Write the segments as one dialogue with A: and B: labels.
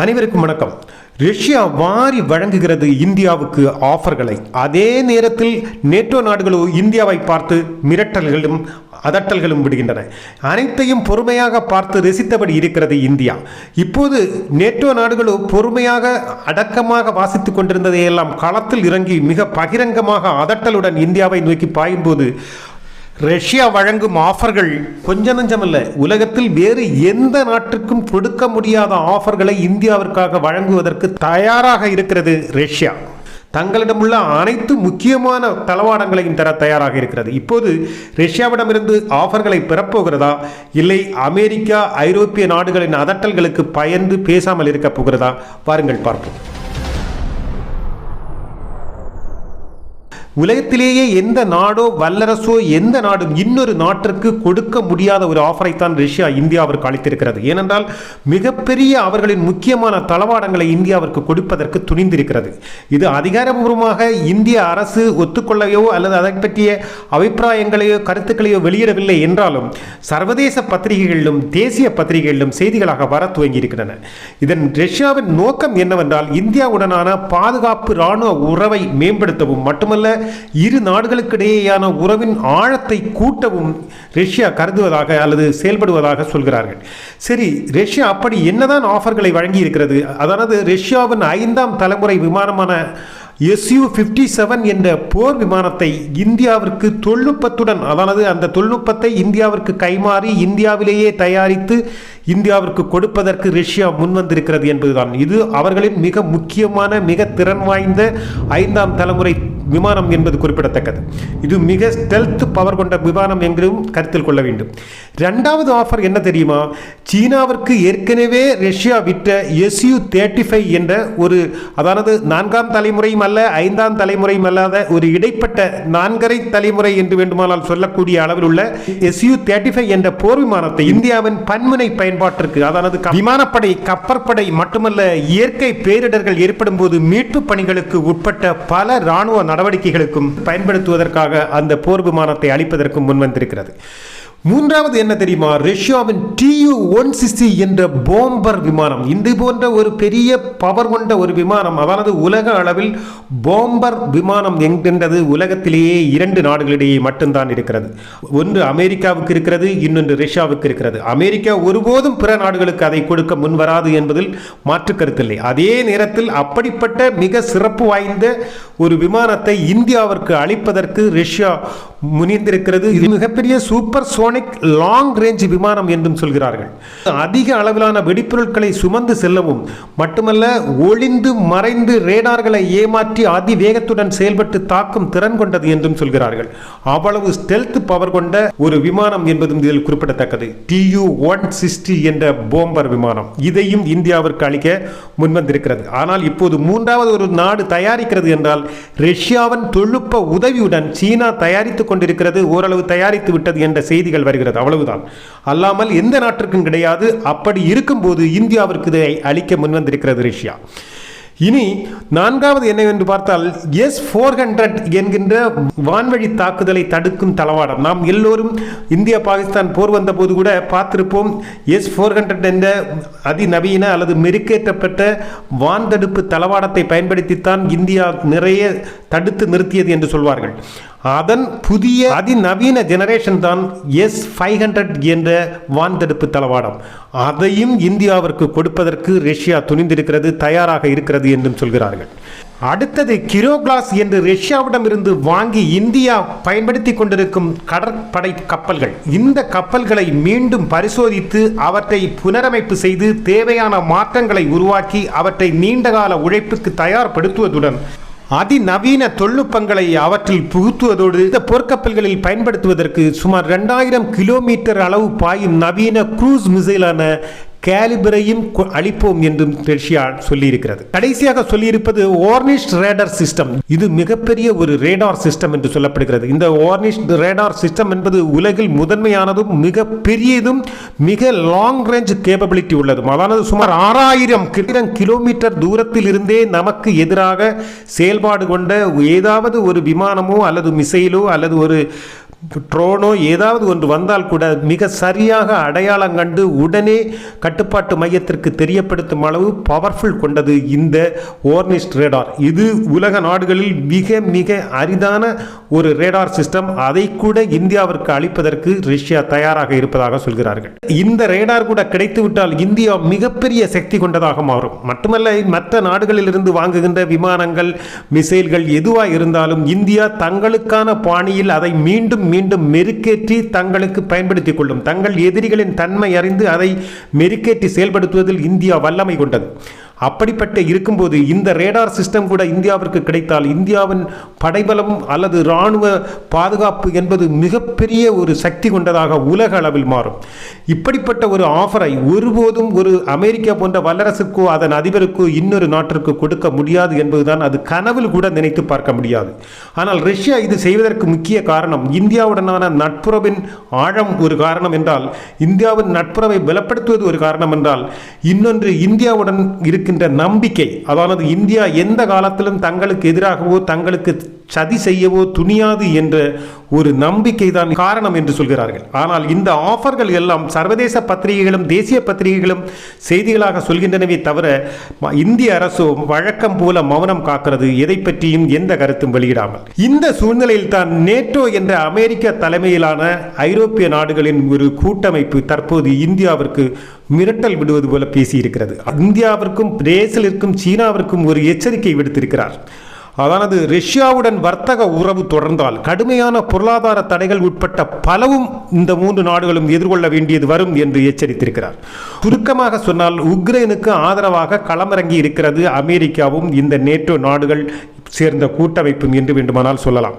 A: அனைவருக்கும் வணக்கம். ரஷ்யா வாரி வழங்குகிறது இந்தியாவுக்கு ஆஃபர்களை. அதே நேரத்தில் நேட்டோ நாடுகளோ இந்தியாவை பார்த்து மிரட்டல்களும் அதட்டல்களும் விடுகின்றன. அனைத்தையும் பொறுமையாக பார்த்து ரசித்தபடி இருக்கிறது இந்தியா. இப்போது நேட்டோ நாடுகளோ பொறுமையாக அடக்கமாக வாசித்துக் கொண்டிருந்ததையெல்லாம் களத்தில் இறங்கி மிக பகிரங்கமாக அதட்டலுடன் இந்தியாவை நோக்கி பாயும்போது ரஷ்யா வழங்கும் ஆஃபர்கள் கொஞ்ச நஞ்சமல்ல. உலகத்தில் வேறு எந்த நாட்டுக்கும் கொடுக்க முடியாத ஆஃபர்களை இந்தியாவிற்காக வழங்குவதற்கு தயாராக இருக்கிறது ரஷ்யா. தங்களிடமுள்ள அனைத்து முக்கியமான தளவாடங்களையும் தர தயாராக இருக்கிறது. இப்போது ரஷ்யாவிடமிருந்து ஆஃபர்களை பெறப்போகிறதா? இல்லை அமெரிக்கா ஐரோப்பிய நாடுகளின் அதட்டல்களுக்கு பயந்து பேசாமல் இருக்கப் போகிறதா? வாருங்கள் பார்ப்போம். உலகத்திலேயே எந்த நாடோ வல்லரசோ எந்த நாடும் இன்னொரு நாட்டிற்கு கொடுக்க முடியாத ஒரு ஆஃபரை தான் ரஷ்யா இந்தியாவிற்கு அளித்திருக்கிறது. ஏனென்றால் மிகப்பெரிய அவர்களின் முக்கியமான தளவாடங்களை இந்தியாவிற்கு கொடுப்பதற்கு துணிந்திருக்கிறது. இது அதிகாரபூர்வமாக இந்திய அரசு ஒத்துக்கொள்ளவையோ அல்லது அதை பற்றிய அபிப்பிராயங்களையோ கருத்துக்களையோ வெளியிடவில்லை என்றாலும் சர்வதேச பத்திரிகைகளிலும் தேசிய பத்திரிகைகளிலும் செய்திகளாக வர துவங்கியிருக்கின்றன. இதன் ரஷ்யாவின் நோக்கம் என்னவென்றால் இந்தியாவுடனான பாதுகாப்பு இராணுவ உறவை மேம்படுத்தவும் மட்டுமல்ல இரு நாடுகளுக்கிடையேயான உறவின் ஆழத்தை கூட்டவும் ரஷ்யா கருதுவதாக அல்லது செயல்படுவதாக சொல்கிறார்கள். சரி ரஷ்யா அப்படி என்னதான் ஆஃபர்களை வழங்கி இருக்கிறது அதாவது ரஷ்யாவின் ஐந்தாம் தலைமுறை விமானமான எஸ்யூ ஃபிஃப்டி செவன் என்ற போர் விமானத்தை இந்தியாவிற்கு தொழில்நுட்பத்துடன் அதாவது அந்த தொழில்நுட்பத்தை இந்தியாவிற்கு கைமாறி இந்தியாவிலேயே தயாரித்து இந்தியாவிற்கு கொடுப்பதற்கு ரஷ்யா முன்வந்திருக்கிறது என்பதுதான். இது அவர்களின் மிக முக்கியமான மிக திறன் வாய்ந்த ஐந்தாம் தலைமுறை விமானம் என்பது குறிப்பிடத்தக்கது. இது மிக ஸ்டெல்த் பவர் கொண்ட விமானம் என்றும் கருத்தில் கொள்ள வேண்டும். ரெண்டாவது ஆஃபர் என்ன தெரியுமா? சீனாவிற்கு ஏற்கனவே ரஷ்யா விற்ற எஸ்யூ தேர்ட்டி ஃபைவ் என்ற ஒரு அதாவது நான்காம் தலைமுறையும் அல்ல ஐந்தாம் தலைமுறையும் அல்லாத ஒரு இடைப்பட்ட நான்கரை தலைமுறை என்று வேண்டுமானால் சொல்லக்கூடிய அளவில் உள்ள எஸ்யூ தேர்ட்டி ஃபைவ் என்ற போர் விமானத்தை இந்தியாவின் பன்முனை பயன்பாட்டிற்கு அதாவது விமானப்படை கப்பற்படை மட்டுமல்ல இயற்கை பேரிடர்கள் ஏற்படும் போது மீட்பு பணிகளுக்கு உட்பட்ட பல இராணுவ நடவடிக்கைகளுக்கும் பயன்படுத்துவதற்காக அந்த போர் விமானத்தை அளிப்பதற்கும் முன்வந்திருக்கிறது. மூன்றாவது என்ன தெரியுமா? ரஷ்யாவின் டியூ ஒன் சிக்ஸ்டி என்ற போம்பர் விமானம். இது போன்ற ஒரு பெரிய பவர் கொண்ட ஒரு விமானம். அதாவது உலக அளவில் போம்பர் விமானம் என்கின்றது உலகத்திலேயே இரண்டு நாடுகளிடையே மட்டும்தான் இருக்கிறது. ஒன்று அமெரிக்காவுக்கு இருக்கிறது இன்னொன்று ரஷ்யாவுக்கு இருக்கிறது. அமெரிக்கா ஒருபோதும் பிற நாடுகளுக்கு அதை கொடுக்க முன்வராது என்பதில் மாற்று கருத்தில்லை அதே நேரத்தில் அப்படிப்பட்ட மிக சிறப்பு வாய்ந்த ஒரு விமானத்தை இந்தியாவிற்கு அளிப்பதற்கு ரஷ்யா முனிந்திருக்கிறது. இது மிகப்பெரிய சூப்பர் ஹைப்பர்சோனிக் லாங் ரேஞ்ச் விமானம் என்றும் சொல்கிறார்கள். அதிக அளவிலான வெடிப்பொருட்களை சுமந்து செல்லவும் மட்டுமல்ல ஒளிந்து மறைந்து ரேடார்களை ஏமாற்றி அதிவேகத்துடன் செயல்பட்டு தாக்கும் திறன் கொண்டது என்றும் சொல்கிறார்கள். அவ்வளவு ஸ்டெல்த் பவர் கொண்ட ஒரு விமானம் என்பதும் இதில் குறிப்பிடத்தக்கது. டியூ ஒன் சிக்ஸ்டி என்ற போம்பர் விமானம். இதையும் இந்தியாவிற்கு அளிக்க முன்வந்திருக்கிறது. ஆனால் இப்போது மூன்றாவது ஒரு நாடு தயாரிக்கிறது என்றால் ரஷ்யாவின் தொழில்நுட்ப உதவியுடன் சீனா தயாரித்துக் கொண்டிருக்கிறது ஓரளவு தயாரித்து விட்டது என்ற செய்திகள் வருகிறது. அவ்வளவுதான். அல்லாமல் எந்த நாட்டிற்கும் கிடையாது. அப்படி இருக்கும்போது இந்தியாவிற்கு இதை அளிக்க முன்வந்திருக்கிறது ரஷ்யா. இனி நான்காவது என்னவென்று பார்த்தால் எஸ் ஃபோர் ஹண்ட்ரட் என்கின்ற வான்வழி தாக்குதலை தடுக்கும் தளவாடம். நாம் எல்லோரும் இந்தியா பாகிஸ்தான் போர் வந்த போது கூட பார்த்திருப்போம் எஸ் ஃபோர் ஹண்ட்ரட் என்ற அதிநவீன அல்லது மெருக்கேற்றப்பட்ட வான் தடுப்பு தளவாடத்தை பயன்படுத்தித்தான் இந்தியா நிறைய தடுத்து நிறுத்தியது என்று சொல்வார்கள். அதன் புதிய அதிநவீன ஜெனரேஷன் தான் எஸ் ஃபைவ் ஹண்ட்ரட் என்ற வான்தடுப்பு தளவாடம். அதையும் இந்தியாவிற்கு கொடுப்பதற்கு ரஷ்யா துணிந்திருக்கிறது தயாராக இருக்கிறது என்றும் சொல்கிறார்கள். அடுத்தது கிரோகிளாஸ் என்று ரஷ்யாவிடமிருந்து வாங்கி இந்தியா பயன்படுத்தி கொண்டிருக்கும் கடற்படை கப்பல்கள். இந்த கப்பல்களை மீண்டும் பரிசோதித்து அவற்றை புனரமைப்பு செய்து தேவையான மாற்றங்களை உருவாக்கி அவற்றை நீண்டகால உழைப்புக்கு தயார்படுத்துவதுடன் அதிநவீன தொழில்நுட்பங்களை அவற்றில் புகுத்துவதோடு இந்த போர்க்கப்பல்களில் பயன்படுத்துவதற்கு சுமார் ரெண்டாயிரம் கிலோமீட்டர் அளவு பாயும் நவீன குரூஸ் மிசைலான கேலிபரையும் கொ- என்றும் ரஷ்யா சொல்லியிருக்கிறது. கடைசியாக சொல்லியிருப்பது ஓர்னிஷ் ரேடார் சிஸ்டம் இது மிகப்பெரிய ஒரு ரேடார் சிஸ்டம் என்று சொல்லப்படுகிறது. இந்த ஓர்னிஷ் ரேடார் சிஸ்டம் என்பது உலகில் முதன்மையானதும் மிக பெரியதும் மிக லாங் ரேஞ்ச் கேப்பபிலிட்டி உள்ளதும். அதாவது சுமார் ஆறாயிரம் கிலோமீட்டர் தூரத்தில் இருந்தே நமக்கு எதிராக செயல்பாடு கொண்ட ஏதாவது ஒரு விமானமோ அல்லது மிசைலோ அல்லது ஒரு ட்ரோனோ ஏதாவது ஒன்று வந்தால் கூட மிக சரியாக அடையாளம் கண்டு உடனே கட்டுப்பாட்டு மையத்திற்கு தெரியப்படுத்தும் அளவு பவர்ஃபுல் கொண்டது இந்த ஓர்னிஸ்ட் ரேடார் இது உலக நாடுகளில் மிக மிக அரிதான ஒரு ரேடார் சிஸ்டம் அதை கூட இந்தியாவிற்கு அளிப்பதற்கு ரஷ்யா தயாராக இருப்பதாக சொல்கிறார்கள். இந்த ரேடார் கூட கிடைத்துவிட்டால் இந்தியா மிகப்பெரிய சக்தி கொண்டதாக மாறும். மட்டுமல்ல மற்ற நாடுகளிலிருந்து வாங்குகின்ற விமானங்கள் மிசைல்கள் எதுவாக இருந்தாலும் இந்தியா தங்களுக்கான பாணியில் அதை மீண்டும் மீண்டும் மெருக்கேற்றி தங்களுக்கு பயன்படுத்திக் கொள்ளும். தங்கள் எதிரிகளின் தன்மை அறிந்து அதை மெருக்கேற்றி செயல்படுத்துவதில் இந்தியா வல்லமை கொண்டது. அப்படிப்பட்ட இருக்கும்போது இந்த ரேடார் சிஸ்டம் கூட இந்தியாவிற்கு கிடைத்தால் இந்தியாவின் படைபலம் அல்லது இராணுவ பாதுகாப்பு என்பது மிகப்பெரிய ஒரு சக்தி கொண்டதாக உலக அளவில் மாறும். இப்படிப்பட்ட ஒரு ஆஃபரை ஒருபோதும் ஒரு அமெரிக்கா போன்ற வல்லரசுக்கோ அதன் அதிபருக்கோ இன்னொரு நாட்டிற்கு கொடுக்க முடியாது என்பதுதான் அது கனவில் கூட நினைத்து பார்க்க முடியாது. ஆனால் ரஷ்யா இது செய்வதற்கு முக்கிய காரணம் இந்தியாவுடனான நட்புறவின் ஆழம் ஒரு காரணம் என்றால் இந்தியாவின் நட்புறவை பலப்படுத்துவது ஒரு காரணம் என்றால் இன்னொன்று இந்தியாவுடன் இருக்க இருக்கின்ற நம்பிக்கை அதாவது இந்தியா எந்த காலத்திலும் தங்களுக்கு எதிராகவோ தங்களுக்கு சதி செய்யவோ துணியாது என்ற ஒரு நம்பிக்கை தான் காரணம் என்று சொல்கிறார்கள். ஆனால் இந்த ஆஃபர்கள் எல்லாம் சர்வதேச பத்திரிகைகளும் தேசிய பத்திரிகைகளும் செய்திகளாக சொல்கின்றனவே தவிர ம- இந்திய அரசோ வழக்கம் போல மௌனம் காக்கிறது. எதை பற்றியும் எந்த கருத்தும் வெளியிடாமல். இந்த சூழ்நிலையில் தான் நேட்டோ என்ற அமெரிக்க தலைமையிலான ஐரோப்பிய நாடுகளின் ஒரு கூட்டமைப்பு தற்போது இந்தியாவிற்கு மிரட்டல் விடுவது போல பேசியிருக்கிறது. இந்தியாவிற்கும் பிரேசிலிற்கும் சீனாவிற்கும் ஒரு எச்சரிக்கை விடுத்திருக்கிறார். அதானது ரஷ்யாவுடன் வர்த்தக உறவு தொடர்ந்தால் கடுமையான பொருளாதார தடைகள் உட்பட்ட பலவும் இந்த மூன்று நாடுகளும் எதிர்கொள்ள வேண்டியது வரும் என்று எச்சரித்திருக்கிறார். சுருக்கமாக சொன்னால் உக்ரைனுக்கு ஆதரவாக களமிறங்கி இருக்கிறது அமெரிக்காவும் இந்த நேட்டோ நாடுகள் சேர்ந்த கூட்டமைப்பும் என்று வேண்டுமானால் சொல்லலாம்.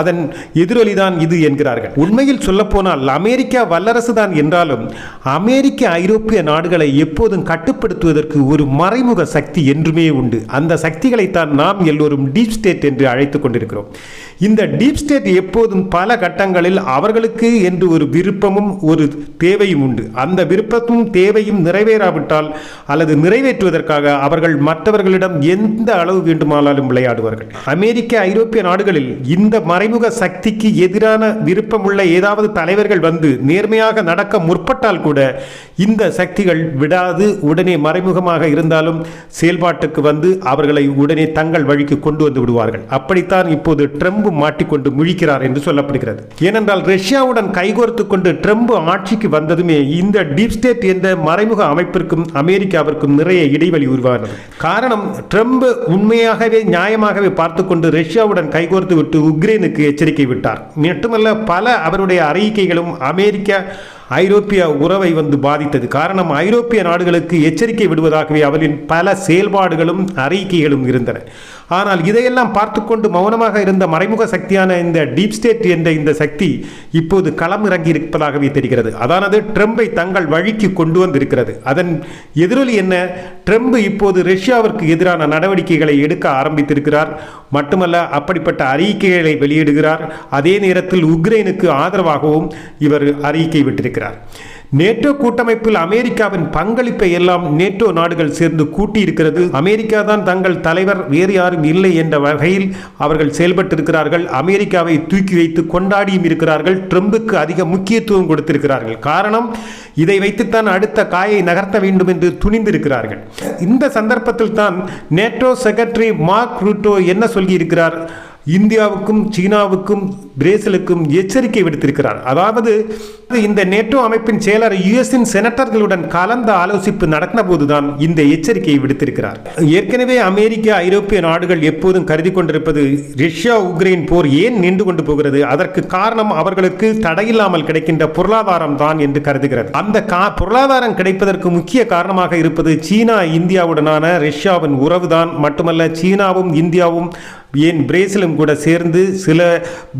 A: அதன் எதிரொலிதான் இது என்கிறார்கள். உண்மையில் சொல்லப்போனால் அமெரிக்கா வல்லரசு தான் என்றாலும் அமெரிக்க ஐரோப்பிய நாடுகளை எப்போதும் கட்டுப்படுத்துவதற்கு ஒரு மறைமுக சக்தி என்றுமே உண்டு. அந்த சக்திகளைத்தான் நாம் எல்லோரும் டீப் ஸ்டேட் என்று அழைத்துக் கொண்டிருக்கிறோம். இந்த டீப் ஸ்டேட் எப்போதும் பல கட்டங்களில் அவர்களுக்கு என்று ஒரு விருப்பமும் ஒரு தேவையும் உண்டு. அந்த விருப்பமும் தேவையும் நிறைவேறாவிட்டால் அல்லது நிறைவேற்றுவதற்காக அவர்கள் மற்றவர்களிடம் எந்த அளவு வேண்டுமானாலும் விளையாடுவார்கள் அமெரிக்க ஐரோப்பிய நாடுகளில் இந்த மறைமுக சக்திக்கு எதிரான விருப்பமுள்ள ஏதாவது தலைவர்கள் வந்து நேர்மையாக நடக்க முற்பட்டால் கூட இந்த சக்திகள் விடாது உடனே மறைமுகமாக இருந்தாலும் செயல்பாட்டுக்கு வந்து அவர்களை உடனே தங்கள் வழிக்கு கொண்டு வந்து விடுவார்கள். அப்படித்தான் இப்போது ட்ரம்ப் மாட்டிக்கொண்டு முழிக்கிறார் என்று சொல்லப்படுகிறது. ஏனென்றால் ரஷ்யாவுடன் கைகோர்த்து கொண்டு ட்ரம்ப் ஆட்சிக்கு வந்ததுமே இந்த டீப் ஸ்டேட் என்ற மறைமுக அமைப்பிற்கும் அமெரிக்காவிற்கும் நிறைய இடைவெளி உருவானது. காரணம் ட்ரம்ப் உண்மையாகவே நியாயமாக நியாயமாகவே பார்த்து கொண்டு ரஷ்யாவுடன் கைகோர்த்து விட்டு உக்ரைனுக்கு எச்சரிக்கை விட்டார். மட்டுமல்ல பல அவருடைய அறிக்கைகளும் அமெரிக்க ஐரோப்பிய உறவை வந்து பாதித்தது. காரணம் ஐரோப்பிய நாடுகளுக்கு எச்சரிக்கை விடுவதாகவே அவரின் பல செயல்பாடுகளும் அறிக்கைகளும் இருந்தன. ஆனால் இதையெல்லாம் பார்த்து கொண்டு மௌனமாக இருந்த மறைமுக சக்தியான இந்த டீப் ஸ்டேட் என்ற இந்த சக்தி இப்போது களம் இறங்கி இருப்பதாகவே தெரிகிறது. அதானது ட்ரம்பை தங்கள் வழிக்கு கொண்டு வந்திருக்கிறது. அதன் எதிரொலி என்ன? ட்ரம்ப் இப்போது ரஷ்யாவிற்கு எதிரான நடவடிக்கைகளை எடுக்க ஆரம்பித்திருக்கிறார். மட்டுமல்ல அப்படிப்பட்ட அறிக்கைகளை வெளியிடுகிறார். அதே நேரத்தில் உக்ரைனுக்கு ஆதரவாகவும் இவர் அறிக்கை விட்டிருக்கிறார். நேட்டோ கூட்டமைப்பில் அமெரிக்காவின் பங்களிப்பை எல்லாம் நேட்டோ நாடுகள் சேர்ந்து கூட்டியிருக்கிறது. அமெரிக்கா தான் தங்கள் தலைவர் வேறு யாரும் இல்லை என்ற வகையில் அவர்கள் செயல்பட்டிருக்கிறார்கள். அமெரிக்காவை தூக்கி வைத்து கொண்டாடியும் இருக்கிறார்கள். ட்ரம்புக்கு அதிக முக்கியத்துவம் கொடுத்திருக்கிறார்கள். காரணம் இதை வைத்துத்தான் அடுத்த காயை நகர்த்த வேண்டும் என்று துணிந்திருக்கிறார்கள். இந்த சந்தர்ப்பத்தில் தான் நேட்டோ செக்ரட்டரி மார்க் ரூட்டோ என்ன சொல்லியிருக்கிறார்? இந்தியாவுக்கும் சீனாவுக்கும் பிரேசிலுக்கும் எச்சரிக்கை விடுத்திருக்கிறார். அதாவது இந்த நேட்டோ அமைப்பின் செயலர் யுஎஸின் செனட்டர்களுடன் கலந்த ஆலோசிப்பு நடத்தின போதுதான் இந்த எச்சரிக்கையை விடுத்திருக்கிறார். ஏற்கனவே அமெரிக்க ஐரோப்பிய நாடுகள் எப்போதும் கருதி கொண்டிருப்பது ரஷ்யா உக்ரைன் போர் ஏன் நின்று கொண்டு போகிறது? அதற்கு காரணம் அவர்களுக்கு தடையில்லாமல் கிடைக்கின்ற பொருளாதாரம் தான் என்று கருதுகிறது. அந்த கா பொருளாதாரம் கிடைப்பதற்கு முக்கிய காரணமாக இருப்பது சீனா இந்தியாவுடனான ரஷ்யாவின் உறவுதான். மட்டுமல்ல சீனாவும் இந்தியாவும் ஏன் பிரேசிலும் கூட சேர்ந்து சில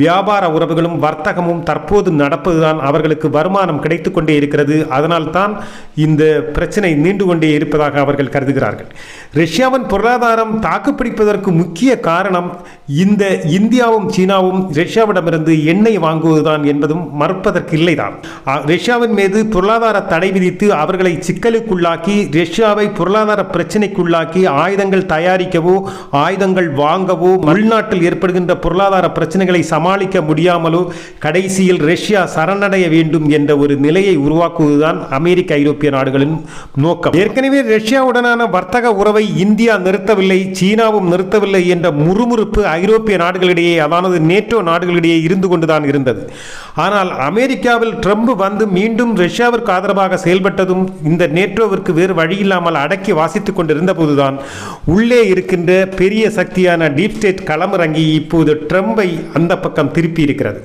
A: வியாபார உறவுகளும் வர்த்தகமும் தற்போது நடப்பதுதான் அவர்களுக்கு வருமானம் கிடைத்து கொண்டே இருக்கிறது. அதனால் தான் இந்த பிரச்சனை நீண்டு கொண்டே இருப்பதாக அவர்கள் கருதுகிறார்கள். ரஷ்யாவின் பொருளாதாரம் தாக்குப்பிடிப்பதற்கு முக்கிய காரணம் இந்த இந்தியாவும் சீனாவும் ரஷ்யாவிடமிருந்து எண்ணெய் வாங்குவதுதான் என்பதும் மறுப்பதற்கு இல்லைதான். ரஷ்யாவின் மீது பொருளாதார தடை விதித்து அவர்களை சிக்கலுக்குள்ளாக்கி ரஷ்யாவை பொருளாதார பிரச்சனைக்குள்ளாக்கி ஆயுதங்கள் தயாரிக்கவோ ஆயுதங்கள் வாங்கவோ உள்நாட்டில் ஏற்படுகின்ற பொருளாதார பிரச்சனைகளை சமாளிக்க சமாளிக்க முடியாமலோ கடைசியில் ரஷ்யா சரணடைய வேண்டும் என்ற ஒரு நிலையை உருவாக்குவதுதான் அமெரிக்க ஐரோப்பிய நாடுகளின் நோக்கம். ஏற்கனவே ரஷ்யாவுடனான வர்த்தக உறவை இந்தியா நிறுத்தவில்லை சீனாவும் நிறுத்தவில்லை என்ற முறுமுறுப்பு ஐரோப்பிய நாடுகளிடையே அதானது நேட்டோ நாடுகளிடையே இருந்து கொண்டுதான் இருந்தது. ஆனால் அமெரிக்காவில் ட்ரம்ப் வந்து மீண்டும் ரஷ்யாவிற்கு ஆதரவாக செயல்பட்டதும் இந்த நேட்டோவிற்கு வேறு வழியில்லாமல் அடக்கி வாசித்துக் கொண்டிருந்த போதுதான் உள்ளே இருக்கின்ற பெரிய சக்தியான டீப் ஸ்டேட் களமிறங்கி இப்போது ட்ரம்பை அந்த பக்கம் திருப்பி இருக்கிறது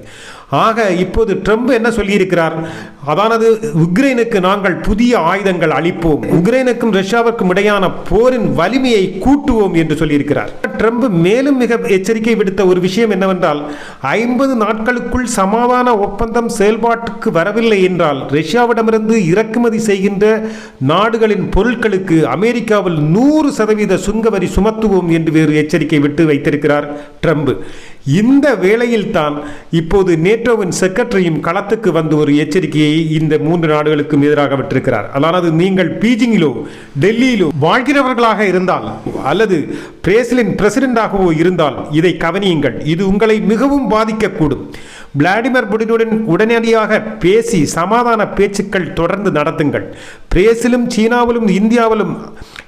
A: ஆக இப்போது ட்ரம்ப் என்ன சொல்லியிருக்கிறார்? அதானது உக்ரைனுக்கு நாங்கள் புதிய ஆயுதங்கள் அளிப்போம். உக்ரைனுக்கும் ரஷ்யாவிற்கும் இடையான போரின் வலிமையை கூட்டுவோம் என்று சொல்லியிருக்கிறார். ட்ரம்ப் மேலும் மிக எச்சரிக்கை விடுத்த ஒரு விஷயம் என்னவென்றால் ஐம்பது நாட்களுக்குள் சமாதான ஒப்பந்தம் செயல்பாட்டுக்கு வரவில்லை என்றால் ரஷ்யாவிடமிருந்து இறக்குமதி செய்கின்ற நாடுகளின் பொருட்களுக்கு அமெரிக்காவில் நூறு சதவீத சுங்க வரி சுமத்துவோம் என்று வேறு எச்சரிக்கை விட்டு வைத்திருக்கிறார் ட்ரம்ப் இந்த வேளையில்தான் இப்போது நேட்டோவின் செக்ரட்டரியும் களத்துக்கு வந்து ஒரு எச்சரிக்கையை இந்த மூன்று நாடுகளுக்கும் எதிராக விட்டிருக்கிறார். அதாவது நீங்கள் பீஜிங்கிலோ டெல்லியிலோ வாழ்கிறவர்களாக இருந்தால் அல்லது பிரேசிலின் பிரசிடென்டாகவோ இருந்தால் இதை கவனியுங்கள். இது உங்களை மிகவும் பாதிக்கக்கூடும். விளாடிமிர் புடினுடன் உடனடியாக பேசி சமாதான பேச்சுக்கள் தொடர்ந்து நடத்துங்கள். பிரேசிலும் சீனாவிலும் இந்தியாவிலும்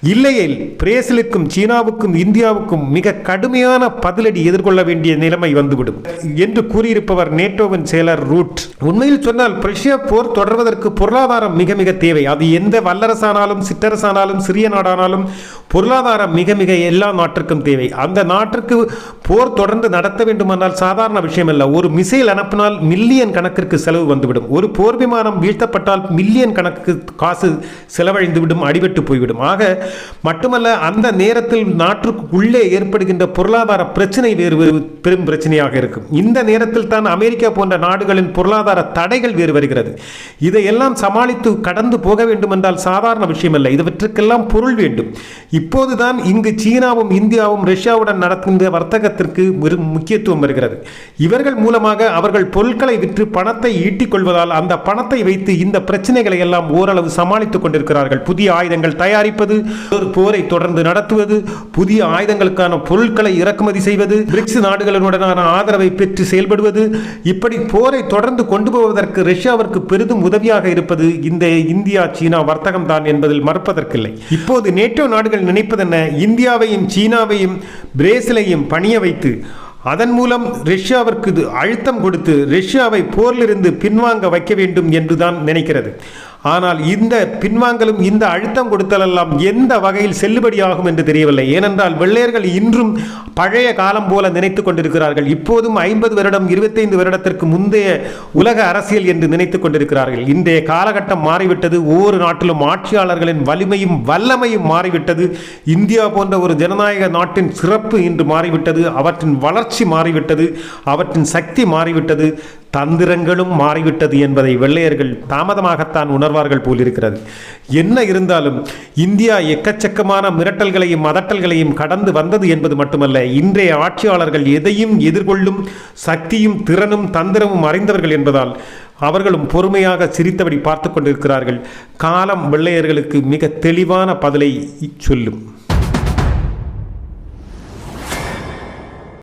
A: இல்லையேல் பிரேசிலுக்கும் சீனாவுக்கும் இந்தியாவுக்கும் மிக கடுமையான பதிலடி எதிர்கொள்ள வேண்டிய நிலைமை வந்துவிடும். என்று கூறியிருப்பவர் நேட்டோவின் செயலர் ரூட். உண்மையில் சொன்னால் பிரஷ்யா போர் தொடர்வதற்கு பொருளாதாரம் மிக மிக தேவை. அது எந்த வல்லரசானாலும் சிற்றரசானாலும் சிறிய நாடானாலும் பொருளாதாரம் மிக மிக எல்லா நாட்டிற்கும் தேவை. அந்த நாட்டிற்கு போர் தொடர்ந்து நடத்த வேண்டுமானால் சாதாரண விஷயம் அல்ல ஒரு மிசைல் அனுப்பினால் மில்லியன் கணக்கிற்கு செலவு வந்துவிடும். ஒரு போர் விமானம் வீழ்த்தப்பட்டால் மில்லியன் கணக்கு காசு செலவழிந்துவிடும் அடிபட்டு போய்விடும். ஆக மட்டுமல்ல அந்த நேரத்தில் நாட்டுக்கு உள்ளே ஏற்படுகின்ற பொருளாதார பிரச்சனை வேறு வேறு பெரும் பிரச்சனையாக இருக்கும். இந்த நேரத்தில் தான் அமெரிக்கா போன்ற நாடுகளின் பொருளாதார தடைகள் வேறு வருகிறது. இதையெல்லாம் சமாளித்து கடந்து போக வேண்டும் என்றால் சாதாரண விஷயம் அல்ல இவற்றுக்கெல்லாம் பொருள் வேண்டும். இப்போதுதான் இங்கு சீனாவும் இந்தியாவும் ரஷ்யாவுடன் நடக்கின்ற வர்த்தகத்திற்கு முக்கியத்துவம் வருகிறது. இவர்கள் மூலமாக அவர்கள் பொருட்களை விற்று பணத்தை ஈட்டிக் கொள்வதால் அந்த பணத்தை வைத்து இந்த பிரச்சனைகளை எல்லாம் ஓரளவு சமாளி சமாளித்துக் கொண்டிருக்கிறார்கள். புதிய ஆயுதங்கள் தயாரிப்பது ஒரு போரை தொடர்ந்து நடத்துவது புதிய ஆயுதங்களுக்கான பொருட்களை இறக்குமதி செய்வது பிரிக்ஸ் நாடுகளுடனான ஆதரவை பெற்று செயல்படுவது இப்படி போரை தொடர்ந்து கொண்டு போவதற்கு ரஷ்யாவிற்கு பெரிதும் உதவியாக இருப்பது இந்த இந்தியா சீனா வர்த்தகம் தான் என்பதில் மறுப்பதற்கில்லை. இப்போது நேட்டோ நாடுகள் நினைப்பதென்ன? இந்தியாவையும் சீனாவையும் பிரேசிலையும் பணிய வைத்து அதன் மூலம் ரஷ்யாவிற்கு அழுத்தம் கொடுத்து ரஷ்யாவை போரிலிருந்து பின்வாங்க வைக்க வேண்டும் என்றுதான் நினைக்கிறது. ஆனால் இந்த பின்வாங்கலும் இந்த அழுத்தம் கொடுத்தலெல்லாம் எந்த வகையில் செல்லுபடியாகும் என்று தெரியவில்லை. ஏனென்றால் வெள்ளையர்கள் இன்றும் பழைய காலம் போல நினைத்து கொண்டிருக்கிறார்கள். இப்போதும் ஐம்பது வருடம் இருபத்தைந்து வருடத்திற்கு முந்தைய உலக அரசியல் என்று நினைத்துக் கொண்டிருக்கிறார்கள். இன்றைய காலகட்டம் மாறிவிட்டது ஒவ்வொரு நாட்டிலும் ஆட்சியாளர்களின் வலிமையும் வல்லமையும் மாறிவிட்டது. இந்தியா போன்ற ஒரு ஜனநாயக நாட்டின் சிறப்பு இன்று மாறிவிட்டது அவற்றின் வளர்ச்சி மாறிவிட்டது அவற்றின் சக்தி மாறிவிட்டது. தந்திரங்களும் மாறிவிட்டது என்பதை வெள்ளையர்கள் தாமதமாகத்தான் உணர்வார்கள் போலிருக்கிறது. என்ன இருந்தாலும் இந்தியா எக்கச்சக்கமான மிரட்டல்களையும் அதட்டல்களையும் கடந்து வந்தது என்பது மட்டுமல்ல இன்றைய ஆட்சியாளர்கள் எதையும் எதிர்கொள்ளும் சக்தியும் திறனும் தந்திரமும் அறிந்தவர்கள் என்பதால் அவர்களும் பொறுமையாக சிரித்தபடி பார்த்து கொண்டிருக்கிறார்கள். காலம் வெள்ளையர்களுக்கு மிக தெளிவான பதிலை சொல்லும்.